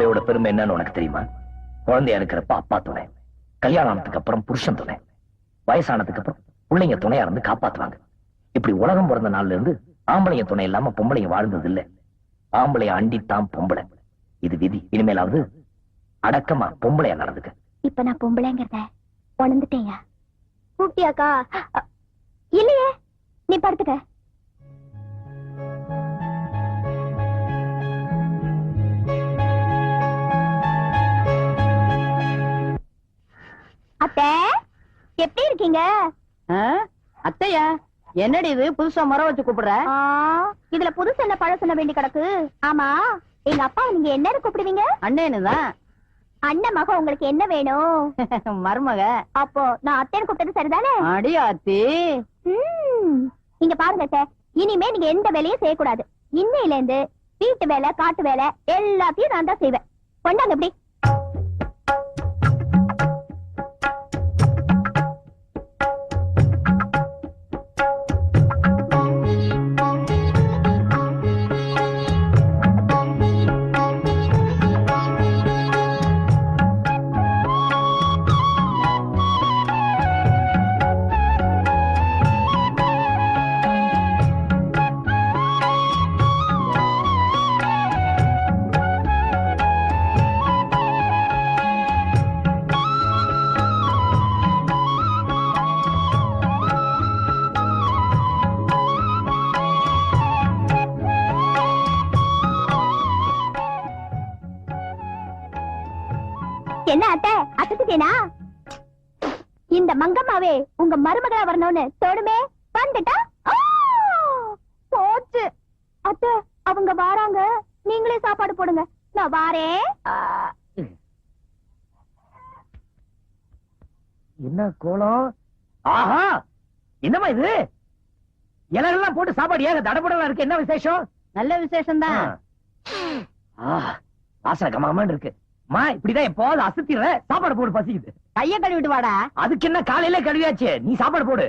ஆம்பளையோட பெருமை என்னன்னு உனக்கு தெரியுமா? குழந்தையா இருக்கிறப்ப அப்பா துணை. கல்யாணத்துக்கு அப்புறம் புருஷன் துணை. வயசானதுக்கு அப்புறம் பிள்ளைங்க துணையா இருந்து காப்பாத்துவாங்க. இப்படி உலகம் பிறந்த நாள்ல இருந்து ஆம்பளைங்க துணை இல்லாம பொம்பளைங்க வாழ்ந்தது இல்ல. ஆம்பளைய அண்டித்தான் பொம்பளை. இது விதி. இனிமேலாவது அடக்கமா பொம்பளையா நடந்துக்க. இப்ப நான் பொம்பளைங்கிறத உணர்ந்துட்டேயா கூப்பிட்டியாக்கா இல்லையே. நீ படுத்துக்க அத்தை எப்படி இருக்கீங்க? அத்தையா என்னடி இது? புதுசா மரம் வச்சு கூப்பிடுற? இதுல புதுசு என்ன பழசு என்ன வேண்டி கிடக்கு? ஆமா எங்க அப்பா நீங்க என்ன கூப்பிடுவீங்க? அண்ணேனுதான் அண்ணன் மக உங்களுக்கு என்ன வேணும்? மருமக. அப்போ நான் அத்தைன்னு கூப்பிட்டது சரிதானே? அடி ஆத்தி. ம், இங்க பாருங்க அத்தை. இனிமே நீங்க எந்த வேலையும் செய்யக்கூடாது. இன்னையில இருந்து வீட்டு வேலை காட்டு வேலை எல்லாத்தையும் நான் தான் செய்வேன். கொண்டாங்க எப்படி? என்ன அத்தை? அசத்துட்டேனா? இந்த மங்கம்மாவே உங்க மருமகளா வரணும்னு தோணுமே வந்துட்டா? ஆ! போச்சு. அத்தை அவங்க வாராங்க. நீங்களே சாப்பாடு போடுங்க. நான் வாரேன். என்ன கோலம்? ஆஹா! என்னம்மா இது? இலையெல்லாம் போட்டு சாப்பாடு ஏக தடபடலாம் இருக்கு? என்ன விசேஷம்? நல்ல விசேஷம் தான் ஆ, வாசனை கமாமன்னு இருக்கு. மா இப்படிதான் எப்போது அசத்திடுற சாப்பாடு போடு பசிக்குது. கைய கழுவிட்டு வாடா. அதுக்கு என்ன காலையில கழுவியாச்சு? நீ சாப்பாடு போடு.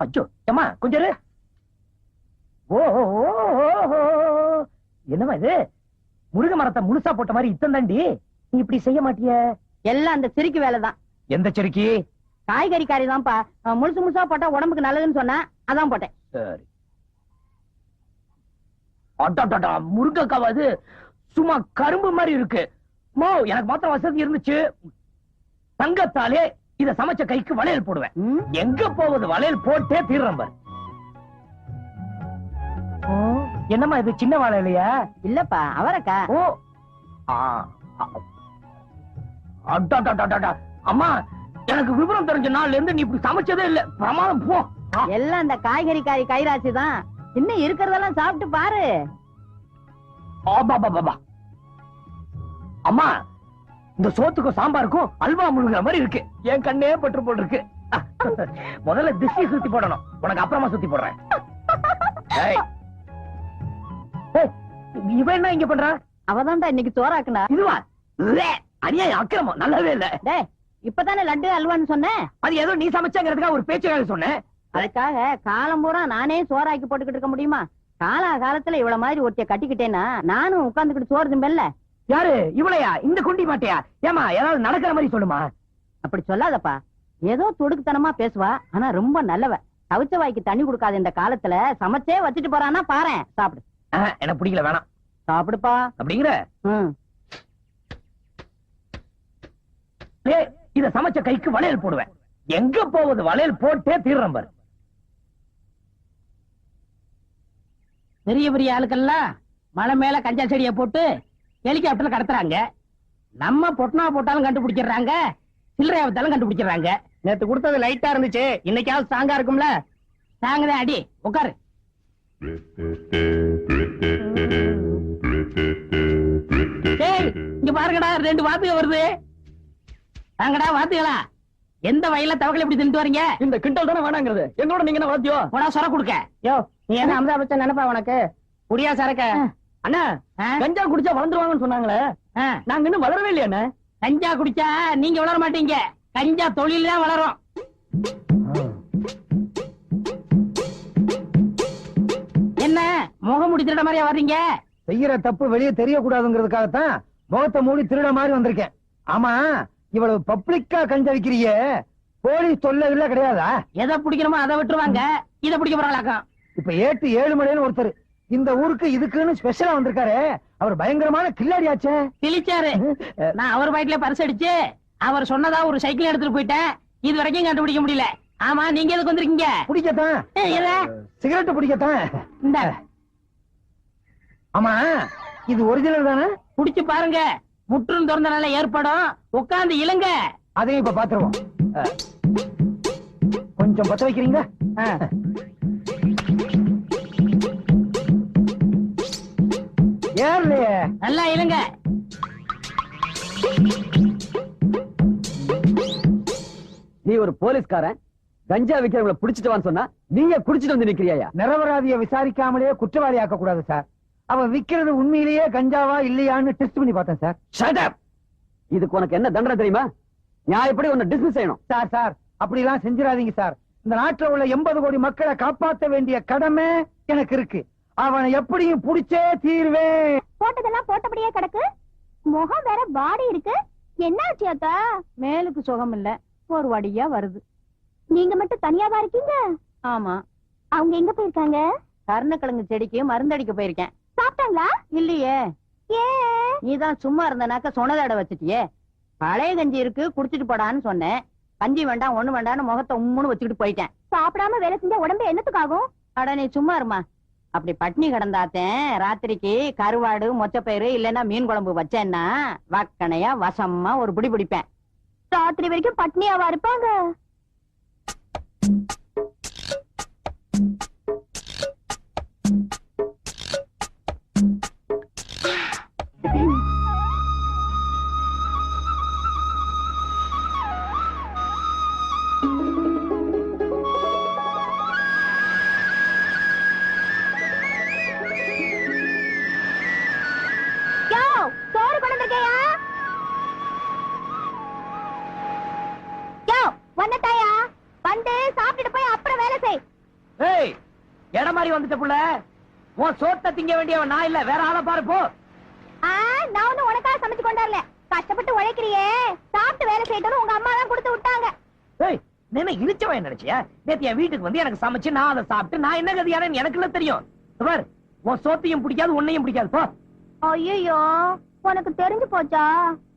அச்சோ ஏமா கொஞ்சம் என்னமா இது? முருக மரத்தை முழுசா போட்ட மாதிரி இத்தம் தாண்டி நீ இப்படி செய்ய மாட்டிய? எல்லாம் அந்த செருக்கி வேலைதான். எந்த செருக்கி? காய்கறி காரிதான்ப்பா முழுசு முழுசா போட்டா உடம்புக்கு நல்லதுன்னு சொன்ன அதான் போட்டேன். சரி. அடடடா முருங்கைக்காவா இது? சும்மா கரும்பு மாதிரி இருக்கு. மோ எனக்கு மாத்திரம் வசதி இருந்துச்சு. தங்கத்தாலே இத சமைச்ச கைக்கு வளையல் போடுவேன்? எங்க போவது வளையல் போட்டே தீர்றேன் பாரு. ஓ, என்னம்மா இது சின்ன வாழை இல்லையா இல்லப்பா அவரக்கா. ஓ. அடடடடடா. அம்மா எனக்கு விவரம் தெரிஞ்ச நாள்ல இருந்து நீ இப்படி சமைச்சதே இல்ல. பிரமாதம் போ. எல்லாம் அந்த காய்கறி காரி கைராசி தான். இன்னும் இருக்கிறதெல்லாம் சாப்பிட்டு பாரு. அம்மா இந்த சோத்துக்கும் சாம்பாருக்கும் அல்வா முழுகிற மாதிரி இருக்கு. என் கண்ணே பற்று போட்டு இருக்கு. முதல்ல திசை சுத்தி போடணும். உனக்கு அப்புறமா சுத்தி போடுறேன். இவன் என்ன இங்க பண்றா? அவதான்டா இன்னைக்கு சோறாக்குனா. இதுவா? அநியாயம் அக்கிரமம். நல்லாவே இல்ல. இப்பதானே லட்டு அல்வான்னு சொன்னேன் அது ஏதோ நீ சமைச்சாங்கிறதுக்காக ஒரு பேச்சுக்காக சொன்னேன். அதுக்காக காலம் பூரா நானே சோறாக்கி போட்டுக்கிட்டு இருக்க முடியுமா? காலா காலத்துல இவ்வளவு மாதிரி ஒருத்தைய கட்டிக்கிட்டேன்னா நானும் உட்கார்ந்துக்கிட்டு சோறு திம்பல்ல யாரு? இவளையா? இந்த குண்டி மாட்டியா ஏமா ஏதாவது நடக்கிற மாதிரி சொல்லுமா? அப்படி சொல்லாதப்பா. ஏதோ துடுக்குத்தனமா பேசுவா ஆனா ரொம்ப நல்லவ. தவிச்ச வாய்க்கு தண்ணி கொடுக்காத இந்த காலத்துல சமைச்சே வச்சுட்டு போறான்னா பாரேன் சாப்பிடு. எனக்கு பிடிக்கல வேணாம். சாப்பிடுப்பா. அப்படிங்கிற? இத சமைச்ச கைக்கு வளையல் போடுவேன். எங்க போவது வளையல் போட்டே தீர்றேன் பெரிய பெரிய ஆளுக்கெல்லாம் மலை மேல கஞ்சா செடியை போட்டு ஹெலிகாப்டர்ல கடத்துறாங்க. நம்ம பொட்டனா போட்டாலும் கண்டுபிடிச்சிடுறாங்க. சில்லறை ஆபத்தாலும் கண்டுபிடிச்சிடுறாங்க. நேத்து கொடுத்தது லைட்டா இருந்துச்சு. இன்னைக்காவது ஸ்ட்ராங்கா இருக்கும்ல? ஸ்ட்ராங் அடி உட்காரு ஏய் இங்க பாருங்கடா ரெண்டு வாத்துக வருது. வாங்கடா வாத்துகளா. எந்த வயல்ல தவக்கலை இப்படி தின்ட்டு வரீங்க? இந்த கிண்டல் தானே வேணாங்கிறது. என்னோட நீங்க என்ன வாத்தியோ? போடா சொர கொடுக்க. யோ நீ என்ன அமிதாப் பச்சன் நினைப்பா உனக்கு? குடியா சரக்க? அண்ணா? கஞ்சா குடிச்சா வளர்ந்துருவாங்கன்னு சொன்னாங்களே. நாங்க இன்னும் வளரவே இல்லையா அண்ணா. கஞ்சா குடிச்சா நீங்க வளர மாட்டீங்க. கஞ்சா தொழில் தான் வளரும் முகம் திருட மாதிரியா வர்றீங்க? செய்யற தப்பு வெளியே தெரியக்கூடாதுங்கிறதுக்காகத்தான் முகத்தை மூடி திருட மாதிரி வந்திருக்கேன். ஆமா இவ்வளவு பப்ளிக்கா கஞ்ச வைக்கிறியே போலீஸ் தொல்லை இல்ல கிடையாதா? எதை பிடிக்கணுமோ அதை விட்டுருவாங்க. இதை பிடிக்க போறாங்களாக்கம். இப்ப ஏட்டு ஏழு மணின்னு ஒருத்தர். இந்த ஊருக்கு இதுக்குன்னு ஸ்பெஷலா வந்திருக்காரு. அவர் பயங்கரமான கில்லாடியாச்சே கிழிச்சாரு நான் அவர் பாக்கெட்ல பரிசு அடிச்சு அவர் சொன்னதா ஒரு சைக்கிள் எடுத்துட்டு போயிட்டேன். இது வரைக்கும் கண்டுபிடிக்க முடியல. ஆமா நீங்க எதுக்கு வந்திருக்கீங்க? பிடிக்கத்தான்? சிகரெட் பிடிக்கத்தான் இந்த. ஆமா இது ஒரிஜினல் தானே? புடிச்சு பாருங்க. முற்றும் திறந்தனால ஏற்படும். உட்கார்ந்து இழுங்க. அதையும் இப்ப பாத்துருவோம். கொஞ்சம் பத்த வைக்கிறீங்க ஏர்லையே நல்லா இழுங்க நீ ஒரு போலீஸ்காரன் கஞ்சா விக்கிறவங்கள புடிச்சிட்டு வான்னு சொன்னா நீங்க குடிச்சிட்டு வந்து நிக்கிறியா நிரபராதிய விசாரிக்காமலே குற்றவாளி ஆக்க கூடாது சார். அவன் விக்கிறது உண்மையிலேயே கஞ்சாவா இல்லையான்னு டெஸ்ட் பண்ணி பார்த்தேன் சார்! இதுக்கு உனக்கு என்ன தண்டனை தெரியுமா? நியாயப்படி உன்னை டிஸ்மிஸ் செய்யணும். சார் சார் அப்படிலாம் செஞ்சிடாதீங்க சார். இந்த நாட்டுல உள்ள எண்பது கோடி மக்களை காப்பாத்த வேண்டிய கடமை எனக்கு இருக்கு. அவனை எப்படியும் புடிச்சே தீர்வேன். போட்டதெல்லாம் போட்டபடியே கிடக்கு. முகம் வேற பாடி இருக்கு. என்னாச்சு அக்கா? மேலுக்கு சுகம் இல்ல. ஒரு வடியா வருது. நீங்க மட்டும் தனியாவா இருக்கீங்க? ஆமா. அவங்க எங்க போயிருக்காங்க? கருணக்கிழங்கு செடிக்கு மருந்தடிக்க போயிருக்கேன். சாப்பிட்டாங்களா? இல்லையே. ஏன் நீதான் சும்மா இருந்தனாக்க சொனதட வச்சுட்டியே. பழைய கஞ்சி இருக்கு குடிச்சிட்டு போடான்னு சொன்னேன். கஞ்சி வேண்டாம் ஒண்ணு வேண்டாம்னு முகத்தை உம்முன்னு வச்சுக்கிட்டு போயிட்டேன். சாப்பிடாம வேலை செஞ்சா உடம்பு என்னத்துக்காகும்? அட நீ சும்மா இருமா. அப்படி பட்னி கிடந்தாத்தேன் ராத்திரிக்கு கருவாடு மொச்சப்பயிறு இல்லைன்னா மீன் குழம்பு வச்சேன்னா வக்கனையா வசமா ஒரு பிடி பிடிப்பேன். ராத்திரி வரைக்கும் பட்னியாவா இருப்பாங்க? புள்ள. உன் சோத்த திங்க வேண்டியவன் நான் இல்ல வேற ஆளை பாரு போ. நான் ஒண்ணும் உனக்காக சமைச்சு கொண்டாடல. கஷ்டப்பட்டு உழைக்கிறியே. சாப்பிட்டு வேலை செய்யட்டும் உங்க அம்மா தான் கொடுத்து விட்டாங்க. ஏய் என்ன இழிச்சவன் நினைச்சியா? நேத்து என் வீட்டுக்கு வந்து எனக்கு சமைச்சு நான் அதை சாப்பிட்டு நான் என்ன கதியானு எனக்கு இல்ல தெரியும்? பாரு உன் சோத்தையும் பிடிக்காது உன்னையும் பிடிக்காது போ. ஐயோ உனக்கு தெரிஞ்சு போச்சா?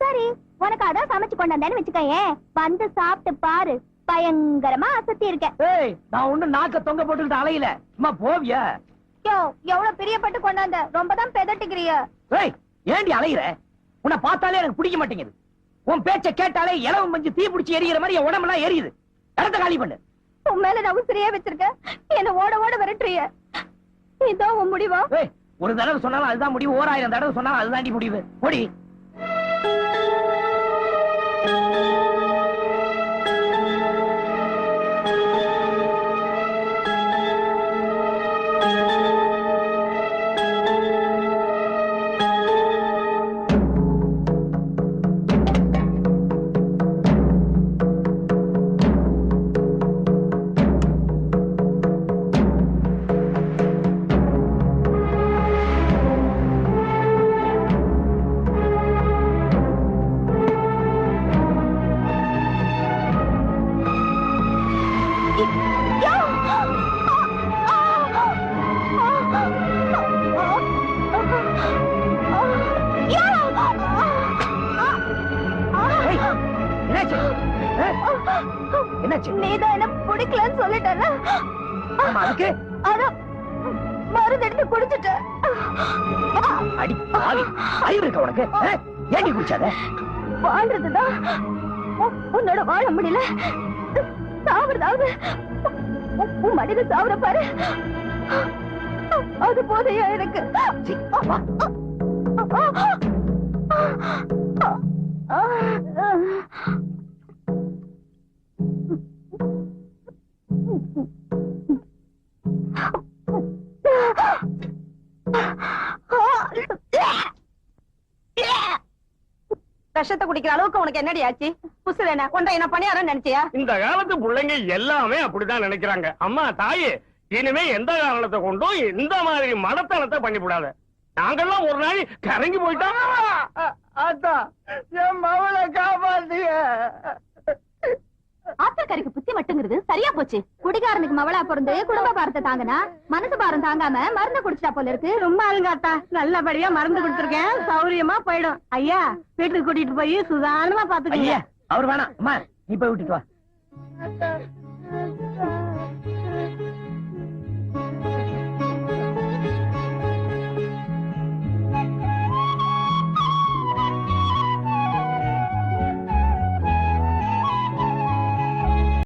சரி உனக்கு அதான் சமைச்சு கொண்டாந்தேன்னு வச்சுக்கயேன். வந்து சாப்பிட்டு பாரு. பயங்கரமா அசத்தி இருக்க ஏய் நான் ஒண்ணு நாக்க தொங்க போட்டுக்கிட்டு அலையில. சும்மா போவியா? யோ எவ்வளவு பிரியப்பட்டு கொண்டாந்த? ரொம்ப தான் பெதட்டிக்கிறிய. ஏய் ஏண்டி அலையிற? உன்னை பார்த்தாலே எனக்கு பிடிக்க மாட்டேங்குது. உன் பேச்ச கேட்டாலே இலவம் மஞ்சு தீ பிடிச்சி எரியிற மாதிரி என் உடம்பெல்லாம் எரியுது. இடத்த காலி பண்ணு. உன் மேல நான் உசிரியே வச்சிருக்க. என்ன ஓட ஓட விரட்டுறிய. இதோ உன் முடிவா? ஒரு தடவை சொன்னாலும் அதுதான் முடிவு. ஓராயிரம் தடவை சொன்னாலும் அதுதாண்டி முடிவு. ஓடி. என்னாச்சு? நீதான் என்ன பிடிக்கலன்னு சொல்லிட்டல ஆமா அதுக்கு? அதான். மருந்து எடுத்து குடிச்சிட்ட அடி பாவி. அறிவு இருக்க உனக்கு? ஆ? ஏண்டி குடிச்சாத? வாழ்றதுதான் உன்- உன்னோட வாழ முடியல. சாவறதாவது உன்- மனித சாவர பாரு. அது போதையா எனக்கு? சீ, விஷத்தை குடிக்கிற அளவுக்கு உனக்கு என்னடி ஆச்சு? புசுவேன உன்றை என்ன பணியாரம் நினைச்சியா? இந்த காலத்து பிள்ளைங்க எல்லாமே அப்படிதான் நினைக்கிறாங்க. அம்மா தாயே இனிமே எந்த காரணத்தை கொண்டும் இந்த மாதிரி மடத்தனத்தை பண்ணிவிடாத. நாங்கெல்லாம் ஒரு நாள் கரங்கி போயிட்டோம். அத்தா என் மவளை காப்பாத்துங்க ஆத்தக்காரிக்கு புத்தி மட்டுங்கிறது சரியா போச்சு. குடிகாரனுக்கு மவளா பிறந்து குடும்ப பாரத்தை தாங்கினா மனசு பாரம் தாங்காம மருந்து குடிச்சிட்டா போல இருக்கு. ரொம்ப ஆளுங்க அத்தா. நல்லபடியா மருந்து கொடுத்துருக்கேன். சௌரியமா போயிடும். ஐயா வீட்டுக்கு கூட்டிட்டு போய் சுதாரணமா ஐயா பாத்துக்கீங்க அவர் வேணாம். அம்மா நீ போய் விட்டுட்டு வா.